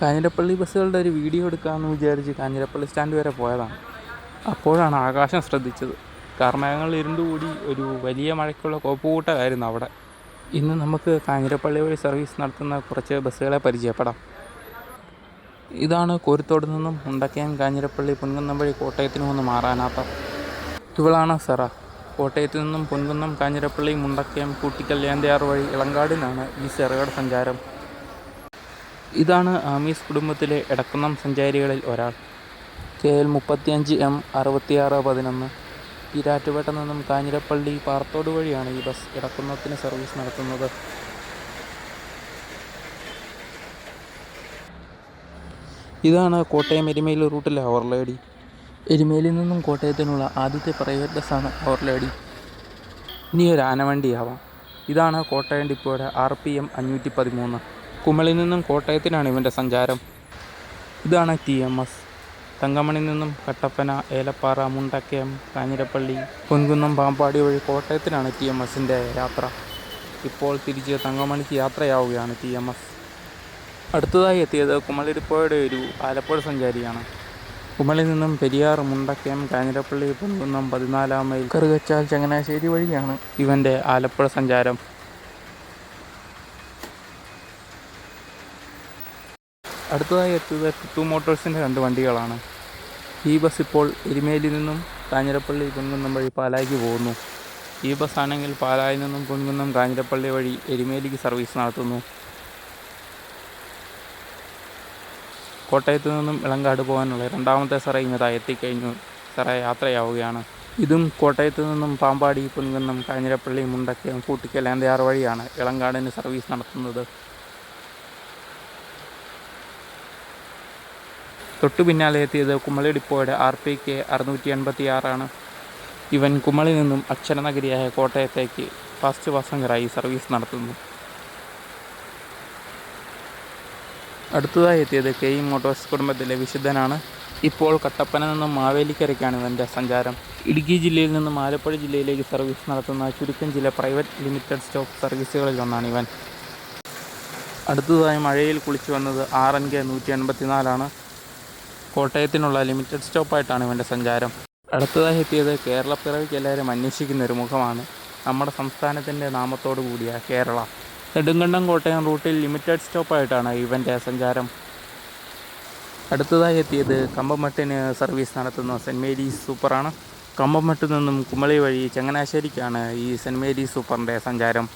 കാഞ്ഞിരപ്പള്ളി ബസ്സുകളുടെ ഒരു വീഡിയോ എടുക്കാമെന്ന് വിചാരിച്ച് കാഞ്ഞിരപ്പള്ളി സ്റ്റാൻഡ് വരെ പോയതാണ്. അപ്പോഴാണ് ആകാശം ശ്രദ്ധിച്ചത്. കർമ്മകങ്ങൾ ഇരുണ്ടുകൂടി ഒരു വലിയ മഴയ്ക്കുള്ള കോപ്പുകൂട്ടമായിരുന്നു അവിടെ. ഇന്ന് നമുക്ക് കാഞ്ഞിരപ്പള്ളി വഴി സർവീസ് നടത്തുന്ന കുറച്ച് ബസ്സുകളെ പരിചയപ്പെടാം. ഇതാണ് കോരിത്തോട് നിന്നും മുണ്ടക്കയം കാഞ്ഞിരപ്പള്ളി പൊൻകുന്നം വഴി കോട്ടയത്തിന് ഒന്ന് മാറാനാത്ത. ഇവളാണ് സെറ. കോട്ടയത്തു നിന്നും പൊൻകുന്നം കാഞ്ഞിരപ്പള്ളി മുണ്ടക്കയം കൂട്ടിക്കല്യാന്തിയാർ വഴി ഇളങ്കാടിനാണ് ഈ സെറയുടെ സഞ്ചാരം. ഇതാണ് ആമീസ് കുടുംബത്തിലെ എടക്കുന്നം സഞ്ചാരികളിൽ ഒരാൾ. കെ എൽ മുപ്പത്തിയഞ്ച് എം അറുപത്തിയാറ് പതിനൊന്ന്. ഈരാറ്റുപേട്ട നിന്നും കാഞ്ഞിരപ്പള്ളി പാറത്തോട് വഴിയാണ് ഈ ബസ് ഇടക്കുന്നത്തിന് സർവീസ് നടത്തുന്നത്. ഇതാണ് കോട്ടയം എരുമേലി റൂട്ടിലെ ഓവർലേഡി എരുമേലിൽ നിന്നും കോട്ടയത്തിനുള്ള ആദ്യത്തെ പ്രൈവറ്റ് ബസ്സാണ് ഓവർലേഡി ഇനി ഒരു ആനവണ്ടിയാവാം. ഇതാണ് കോട്ടയം ഡിപ്പോയുടെ ആർ പി എം അഞ്ഞൂറ്റി പതിമൂന്ന്. കുമളിൽ നിന്നും കോട്ടയത്തിനാണ് ഇവന്റെ സഞ്ചാരം. ഇതാണ് ടി എം എസ്. തങ്കമണിൽ നിന്നും കട്ടപ്പന ഏലപ്പാറ മുണ്ടക്കയം കാഞ്ഞിരപ്പള്ളി പൊൻകുന്നം പാമ്പാടി വഴി കോട്ടയത്തിനാണ് ടി എം എസിന്റെ യാത്ര. ഇപ്പോൾ തിരിച്ച് തങ്കമണിക്ക് യാത്രയാവുകയാണ് ടി എം എസ്. അടുത്തതായി എത്തിയത് കുമളിരിപ്പോയുടെ ഒരു ആലപ്പുഴ സഞ്ചാരിയാണ്. കുമളിൽ നിന്നും പെരിയാർ മുണ്ടക്കയം കാഞ്ഞിരപ്പള്ളി പൊൻകുന്നം പതിനാലാം മൈൽ കറുകച്ചാൽ ചങ്ങനാശ്ശേരി വഴിയാണ് ഇവന്റെ ആലപ്പുഴ സഞ്ചാരം. അടുത്തതായി എത്തുന്നത് ടിറ്റു മോട്ടോഴ്സിന്റെ രണ്ട് വണ്ടികളാണ്. ഈ ബസ് ഇപ്പോൾ എരുമേലിയിൽ നിന്നും കാഞ്ഞിരപ്പള്ളി പൊൻകുന്നം വഴി പാലായിക്ക് പോകുന്നു. ഈ ബസ്സാണെങ്കിൽ പാലായിൽ നിന്നും പൊൻകുന്നം കാഞ്ഞിരപ്പള്ളി വഴി എരുമേലിക്ക് സർവീസ് നടത്തുന്നു. കോട്ടയത്ത് നിന്നും ഇളങ്കാട് പോകാനുള്ള രണ്ടാമത്തെ സറേ ഇതാ എത്തിക്കഴിഞ്ഞു. സറേ യാത്രയാവുകയാണ്. ഇതും കോട്ടയത്ത് നിന്നും പാമ്പാടി പൊൻകുന്നം കാഞ്ഞിരപ്പള്ളി മുണ്ടക്കയം കൂട്ടിക്കൽ അന്തയാർ വഴിയാണ് ഇളങ്കാടിന് സർവീസ് നടത്തുന്നത്. തൊട്ടു പിന്നാലെ എത്തിയത് കുമളി ഡിപ്പോയുടെ ആർ പി കെ അറുന്നൂറ്റി എൺപത്തി ആറാണ് ഇവൻ കുമളി നിന്നും അക്ഷരനഗരിയായ കോട്ടയത്തേക്ക് ഫസ്റ്റ് പാസഞ്ചറായി സർവീസ് നടത്തുന്നു. അടുത്തതായി എത്തിയത് കെ ഇ മോട്ടോഴ്സ് കുടുംബത്തിലെ വിശുദ്ധനാണ്. ഇപ്പോൾ കട്ടപ്പന നിന്നും മാവേലിക്കരയ്ക്കാണ് ഇവന്റെ സഞ്ചാരം. ഇടുക്കി ജില്ലയിൽ നിന്നും ആലപ്പുഴ ജില്ലയിലേക്ക് സർവീസ് നടത്തുന്ന ചുരുക്കം ചില പ്രൈവറ്റ് ലിമിറ്റഡ് സ്റ്റോപ്പ് സർവീസുകളിൽ ഒന്നാണ് ഇവൻ. അടുത്തതായി മഴയിൽ കുളിച്ചു വന്നത് ആർ എൻ കെ നൂറ്റി എൺപത്തിനാലാണ് കോട്ടയത്തിനുള്ള ലിമിറ്റഡ് സ്റ്റോപ്പായിട്ടാണ് ഇവന്റെ സഞ്ചാരം. അടുത്തതായി എത്തിയത് കേരളപ്പിറവിക്ക് എല്ലാവരും അന്വേഷിക്കുന്ന ഒരു മുഖമാണ് നമ്മുടെ സംസ്ഥാനത്തിന്റെ നാമത്തോടു കൂടിയ കേരള. നെടുങ്കണ്ടം കോട്ടയം റൂട്ടിൽ ലിമിറ്റഡ് സ്റ്റോപ്പായിട്ടാണ് ഇവന്റെ സഞ്ചാരം. അടുത്തതായി എത്തിയത് കമ്പമട്ടിന് സർവീസ് നടത്തുന്ന സെന്റ് മേരീസ് സൂപ്പറാണ്. കമ്പമട്ടിൽ നിന്നും കുമളി വഴി ചങ്ങനാശ്ശേരിക്കാണ് ഈ സെന്റ് മേരീസ് സൂപ്പറിന്റെ സഞ്ചാരം.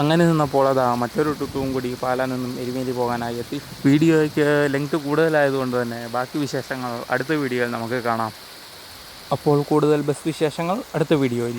അങ്ങനെ നിന്നപ്പോൾ അതാ മറ്റൊരു ട്രിപ്പും കൂടി പാലാ നിന്നും എരുമേലി പോകാനായി എത്തി. വീഡിയോയ്ക്ക് ലെങ്ത് കൂടുതലായതുകൊണ്ട് തന്നെ ബാക്കി വിശേഷങ്ങൾ അടുത്ത വീഡിയോയിൽ നമുക്ക് കാണാം. അപ്പോൾ കൂടുതൽ ബസ് വിശേഷങ്ങൾ അടുത്ത വീഡിയോയിൽ.